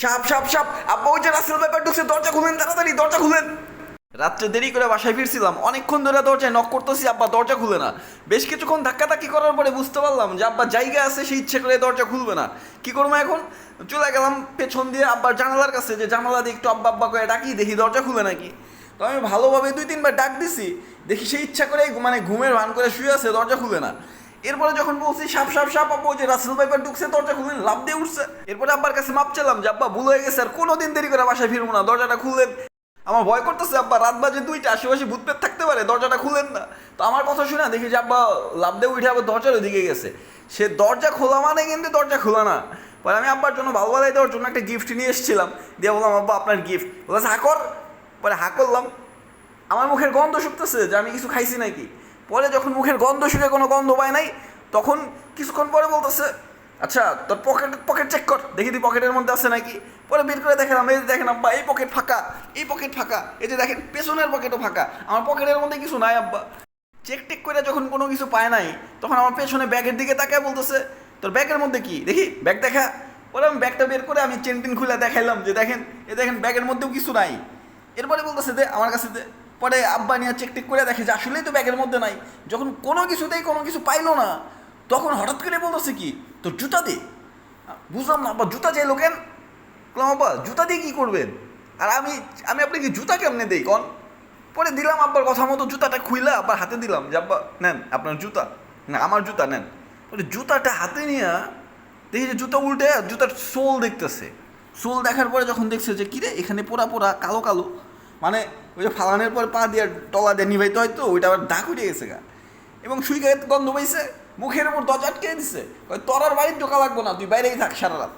সাপ সাপ সাপ। আব্বা ওই যে রাসেল ব্যাপার ঢুকছে, দরজা খুলেন তাড়াতাড়ি, দরজা খুলেন। রাত্রে দেরি করে বাসায় ফিরছিলাম, অনেকক্ষণ ধরে দরজায় নক করতেছি, আব্বা দরজা খুলে না। বেশ কিছুক্ষণ ধাক্কাধাক্কি করার পরে বুঝতে পারলাম যে আব্বা জায়গা আছে, সে ইচ্ছে করে দরজা খুলবে না। কি করব এখন? চলে গেলাম পেছন দিয়ে আব্বার জানালার কাছে, যে জানালা দিয়ে একটু আব্বা আব্বা করে ডাকি দেখি দরজা খুলে নাকি। তো আমি ভালোভাবে দুই তিনবার ডাক দিছি, দেখি সে ইচ্ছা করে মানে ঘুমের ভান করে শুয়ে আছে, দরজা খুলে না। এরপরে যখন বলছি, সাপ সাপ সাপ ওই যে রাসেল ভাইপার ঢুকছে, দরজা খুলে লাভ দিয়ে উঠছে। এরপরে আব্বার কাছে মাপ চাইলাম যে, আব্বা, ভুল হয়ে গেছে, আর কোনোদিন দেরি করে বাসায় ফিরবো না, দরজাটা খুললেন আমার ভয় করতেছে, আব্বা, রাত বাজে দুইটা, আশেপাশে ভূত পেট থাকতে পারে, দরজাটা খুলেন না। তো আমার কথা শুনে দেখি যে, আব্বা লাভ দিয়ে উঠে আবার দরজার ওদিকে গেছে। সে দরজা খোলা মানে কিন্তু দরজা খোলা না। পরে আমি আব্বার জন্য ভালো ভালো দেওয়ার জন্য একটা গিফট নিয়ে এসেছিলাম। দিয়ে বললাম, আব্বা, আপনার গিফট বলেছে হা, কর। পরে হা করলাম। আমার মুখের গন্ধ শুকতেছে যে, আমি কিছু খাইছি নাকি। পরে যখন মুখের গন্ধ শুকে কোনো গন্ধ পায় নাই, তখন কিছুক্ষণ পরে বলতেছে আচ্ছা তোর পকেট পকেট চেক কর, দেখি তুই পকেটের মধ্যে আছে নাকি? পরে বের করে দেখেন এই দেখেন আব্বা, এই পকেট ফাঁকা, এই পকেট ফাঁকা, এই যে দেখেন, পেছনের পকেটও ফাঁকা, আমার পকেটের মধ্যে কিছু নাই, আব্বা। চেক টেক করে যখন কোনো কিছু পায় নাই, তখন আমার পেছনে ব্যাগের দিকে তাকায় বলতেছে, তোর ব্যাগের মধ্যে কি? দেখি, ব্যাগ দেখা। পরে আমি ব্যাগটা বের করে আমি চেন টেন খুলে দেখাইলাম যে দেখেন, এ দেখেন ব্যাগের মধ্যেও কিছু নাই। এরপরে বলতেছে দে আমার কাছে দে। পরে আব্বা নিয়ে চেক টেক করে দেখে যে আসলেই তো ব্যাগের মধ্যে নাই। যখন কোনো কিছুতেই কোনো কিছু পাইলো না, তখন হঠাৎ করে বলতেছে কি, তোর জুতা দে। বুঝলাম না, আব্বা, জুতা চাইলো কেন? বললাম, আব্বা, জুতা দিয়ে কী করবেন? আর আমি আমি আপনাকে জুতা কেমনে দেই কন? পরে দিলাম আব্বার কথা মতো, জুতাটা খুইলা আবার হাতে দিলাম যে, আব্বা, নেন, আপনার জুতা, না, আমার জুতা, নেন। পরে জুতাটা হাতে নিয়ে দেখি যে জুতা উল্টে, জুতার সোল দেখতেছে। সোল দেখার পরে যখন দেখছে যে, কিরে, এখানে পোড়া পোড়া, কালো কালো। মানে ওই যে ফালানোর পর পা দিয়ে টলা দিয়ে নিভাইতে হয়তো ওইটা আবার দাগ উঠে গেছে গা। এবং সুই গায়ে গন্ধ পাইছে, মুখের উপর দরজা আটকে দিছে। ওই তোর আর বাড়ির ঢোকা লাগবো না, তুই বাইরেই থাক সারা রাত।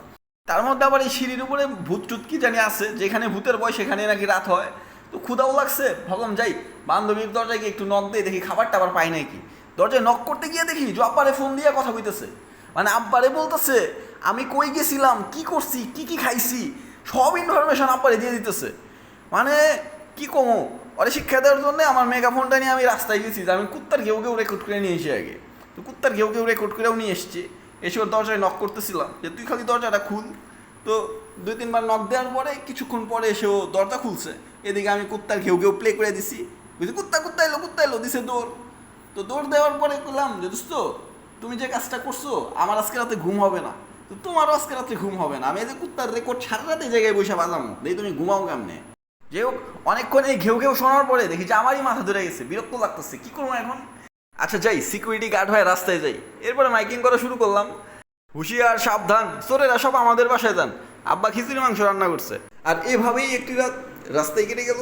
তার মধ্যে আবার এই সিঁড়ির উপরে ভূত টুত কি জানি আছে, যেখানে ভূতের বয় সেখানে নাকি রাত হয়। তো ক্ষুদাও লাগছে, ভাবলাম যাই, বান্ধবীর দরজায় গিয়ে একটু নখ দিয়ে দেখি, খাবারটা আবার পাই নাকি দরজায় নক করতে গিয়ে দেখি, যে আব্বারে ফোন দিয়ে কথা কইতেছে। মানে আব্বারে বলতেছে, আমি কই গেছিলাম, কি করছি, কি কি খাইছি, সব ইনফরমেশন আব্বারে দিয়ে দিতেছে। মানে কি কমো? ওরে শিক্ষা দেওয়ার জন্য আমার মেগাফোনটা নিয়ে আমি রাস্তায় গেছি, যে আমি কুত্তার ঘেউ ঘেউ রেকর্ড করে নিয়ে এসে আগে। তো কুত্তার ঘেউ ঘেউ রেকর্ড করেও নিয়ে এসছি। এসে ওর দরজায় নক করতেছিলাম, যে তুই খালি দরজাটা খুল। তো দুই তিনবার নক দেওয়ার পরে কিছুক্ষণ পরে এসে ও দরজা খুলছে। এদিকে আমি কুত্তার ঘেউ ঘেউ প্লে করে দিছি। বুঝলি কুত্তা কুত্তা এলো কুত্তা এলো, দিছে দৌড়। তো দৌড় দেওয়ার পরে বললাম যে, দোস্ত, তুমি যে কাজটা করছ, আমার আজকে রাতে ঘুম হবে না। তো তোমারও আজকে রাতে ঘুম হবে না। আমি এই যে কুত্তার রেকর্ড সারা রাতে জায়গায় বসে বাজাম। দেখি তুমি ঘুমাও কেমনে? যে হোক, অনেকক্ষণ এই ঘেউ ঘেউ শোনার পরে দেখি যে আমারই মাথা ধরে গেছে, বিরক্ত লাগতেছে, কি করব এখন? আচ্ছা যাই সিকিউরিটি গার্ড হয়ে রাস্তায় যাই। এরপরে মাইকিং করা শুরু করলাম। হুঁশিয়ার, সাবধান, চোরেরা সব আমাদের বাসায় যান। আব্বা খিচুড়ি, মাংস রান্না করছে। আর এভাবেই একটি রাত রাস্তায় কেটে গেল।